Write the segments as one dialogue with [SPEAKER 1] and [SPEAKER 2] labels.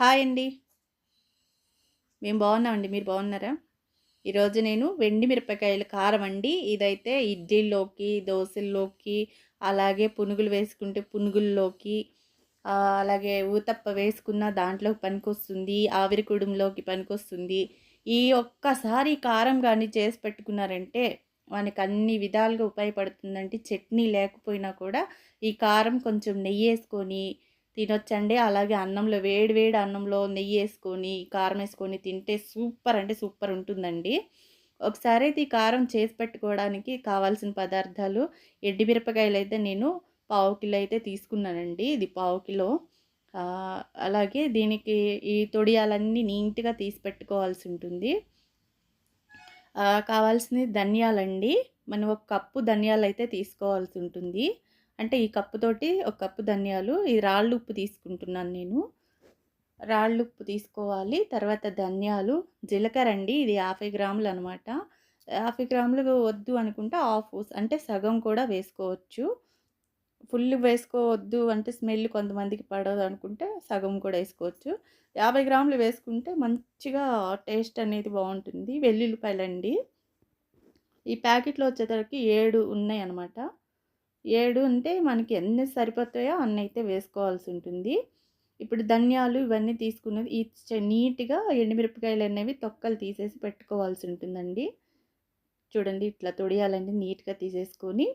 [SPEAKER 1] Hi అండి. మేము బాగున్నామండి. మీరు బాగున్నారా? ఈరోజు నేను వెండి మిరపకాయల కారం అండి. ఇదైతే ఇడ్లీలోకి దోశల్లోకి అలాగే పునుగులు వేసుకుంటే పునుగుల్లోకి అలాగే ఊతప్ప వేసుకున్న దాంట్లో పనికొస్తుంది ఆవిరి కుడుంలోకి పనికొస్తుంది. ఈ ఒక్కసారి కారం కానీ చేసి పెట్టుకున్నారంటే మనకు అన్ని విధాలుగా ఉపయోగపడుతుందంటే చట్నీ లేకపోయినా కూడా ఈ కారం కొంచెం నెయ్యి వేసుకొని తినొచ్చండి. అలాగే అన్నంలో వేడి వేడి అన్నంలో నెయ్యి వేసుకొని కారం వేసుకొని తింటే సూపర్ అంటే సూపర్ ఉంటుందండి. ఒకసారి అయితే ఈ కారం చేసి పెట్టుకోవడానికి కావాల్సిన పదార్థాలు ఎడ్డి మిరపకాయలు అయితే నేను పావు కిలో అయితే తీసుకున్నానండి. ఇది పావు కిలో. అలాగే దీనికి ఈ తొడియాలన్నీ నీట్గా తీసి పెట్టుకోవాల్సి ఉంటుంది. కావాల్సిన ధనియాలండి. మనం ఒక కప్పు ధనియాలు అయితే తీసుకోవాల్సి ఉంటుంది. అంటే ఈ కప్పుతోటి ఒక కప్పు ధనియాలు ఈ రాళ్ళు ఉప్పు తీసుకుంటున్నాను నేను. రాళ్ళు ఉప్పు తీసుకోవాలి. తర్వాత ధనియాలు జీలకర్ర అండి ఇది యాభై గ్రాములు అనమాట యాభై గ్రాములు వద్దు అనుకుంటే హాఫ్ అంటే సగం కూడా వేసుకోవచ్చు. ఫుల్ వేసుకోవద్దు అంటే స్మెల్ కొంతమందికి పడదు అనుకుంటే సగం కూడా వేసుకోవచ్చు. యాభై గ్రాములు వేసుకుంటే మంచిగా టేస్ట్ అనేది బాగుంటుంది. వెల్లుల్లిపాయలండి. ఈ ప్యాకెట్లో వచ్చేసరికి ఏడు ఉన్నాయి అన్నమాట. ఏడు అంటే మనకి ఎన్ని సరిపోతాయో అన్ని అయితే వేసుకోవాల్సి ఉంటుంది ఇప్పుడు ధనియాలు ఇవన్నీ తీసుకున్నది ఈ నీట్గా ఎండుమిరపకాయలు అనేవి తొక్కలు తీసేసి పెట్టుకోవాల్సి ఉంటుందండి చూడండి ఇట్లా తొడియాలన్నీ నీట్గా తీసేసుకొని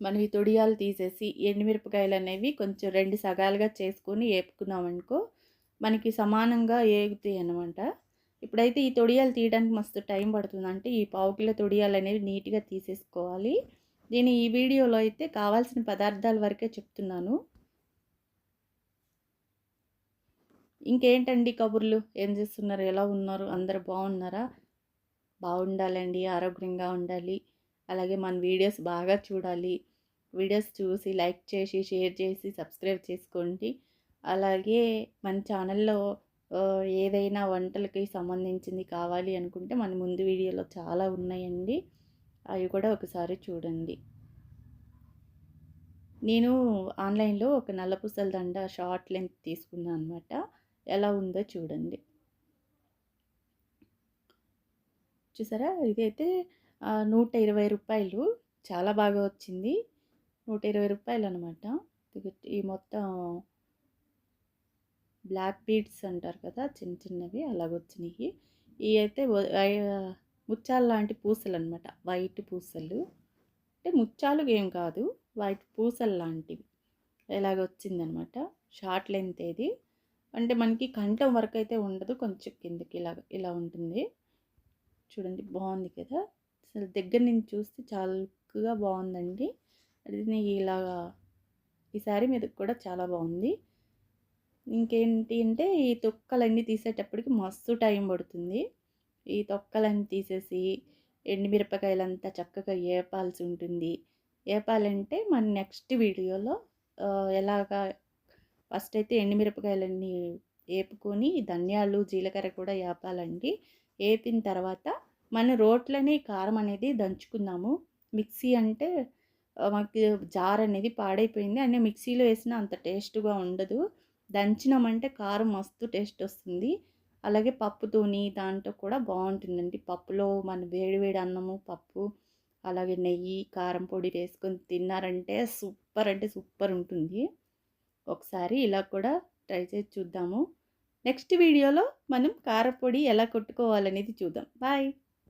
[SPEAKER 1] మనం ఈ తొడియాలు తీసేసి ఎండుమిరపకాయలు అనేవి కొంచెం రెండు సగాలుగా చేసుకొని వేపుకున్నామనుకో మనకి సమానంగా ఏగుతాయి అనమాట ఇప్పుడైతే ఈ తొడియాలు తీయడానికి మస్తు టైం పడుతుంది అంటే ఈ పావు కిలో తొడియాలు అనేవి నీట్గా తీసేసుకోవాలి. నేను ఈ వీడియోలో అయితే కావాల్సిన పదార్థాల వరకే చెప్తున్నాను. ఇంకేంటండి కబుర్లు? ఏం చేస్తున్నారు? ఎలా ఉన్నారు? అందరు బాగున్నారా? బాగుండాలండి ఆరోగ్యంగా ఉండాలి. అలాగే మన వీడియోస్ బాగా చూడాలి. వీడియోస్ చూసి లైక్ చేసి షేర్ చేసి సబ్స్క్రైబ్ చేసుకోండి. అలాగే మన ఛానల్లో ఏదైనా వంటలకి సంబంధించింది కావాలి అనుకుంటే మన ముందు వీడియోలో చాలా ఉన్నాయండి. అవి కూడా ఒకసారి చూడండి. నేను ఆన్లైన్లో ఒక నల్ల పూసల దండ షార్ట్ లెంత్ తీసుకున్నాను అనమాట ఎలా ఉందో చూడండి. చూసారా? ఇదైతే నూట ఇరవై రూపాయలు. చాలా బాగా వచ్చింది. నూట ఇరవై రూపాయలు అనమాట ఈ మొత్తం బ్లాక్ బీడ్స్ అంటారు కదా చిన్న చిన్నవి అలాగొచ్చినాయి ఇవి అయితే ముచ్చాలు లాంటి పూసలు అనమాట వైట్ పూసలు. అంటే ముత్యాలు ఏం కాదు. వైట్ పూసలు లాంటివి. ఇలాగ వచ్చిందనమాట షార్ట్ లెంత్ ఏది? అంటే మనకి కంఠం వరకు అయితే ఉండదు. కొంచెం కిందకి ఇలా ఇలా ఉంటుంది. చూడండి బాగుంది కదా? అసలు దగ్గర నుంచి చూస్తే చాలా లుక్గా బాగుందండి. అది ఇలాగా ఈ శారీ మీద కూడా చాలా బాగుంది. ఇంకేంటి అంటే ఈ తొక్కలన్నీ తీసేటప్పటికి మస్తు టైం పడుతుంది. ఈ తొక్కలన్నీ తీసేసి ఎండుమిరపకాయలంతా చక్కగా ఏపాల్సి ఉంటుంది. ఏపాలంటే మన నెక్స్ట్ వీడియోలో ఎలాగా ఫస్ట్ అయితే ఎండుమిరపకాయలన్నీ వేపుకొని ధనియాలు జీలకర్ర కూడా వేపాలండి వేపిన తర్వాత మన రోట్లోనే కారం అనేది దంచుకుందాము. మిక్సీ అంటే మాకు జార్ అనేది పాడైపోయింది. అంటే మిక్సీలో వేసిన అంత టేస్ట్గా ఉండదు. దంచినామంటే కారం మస్తు టేస్ట్ వస్తుంది. అలాగే పప్పుతోని దాంట్లో కూడా బాగుంటుందండి. పప్పులో మన వేడి వేడి అన్నము పప్పు అలాగే నెయ్యి కారం పొడి వేసుకొని తిన్నారంటే సూపర్ అంటే సూపర్ ఉంటుంది. ఒకసారి ఇలా కూడా ట్రై చేసి చూద్దాము. నెక్స్ట్ వీడియోలో మనం కారపొడి ఎలా కొట్టుకోవాలనేది చూద్దాం. బాయ్.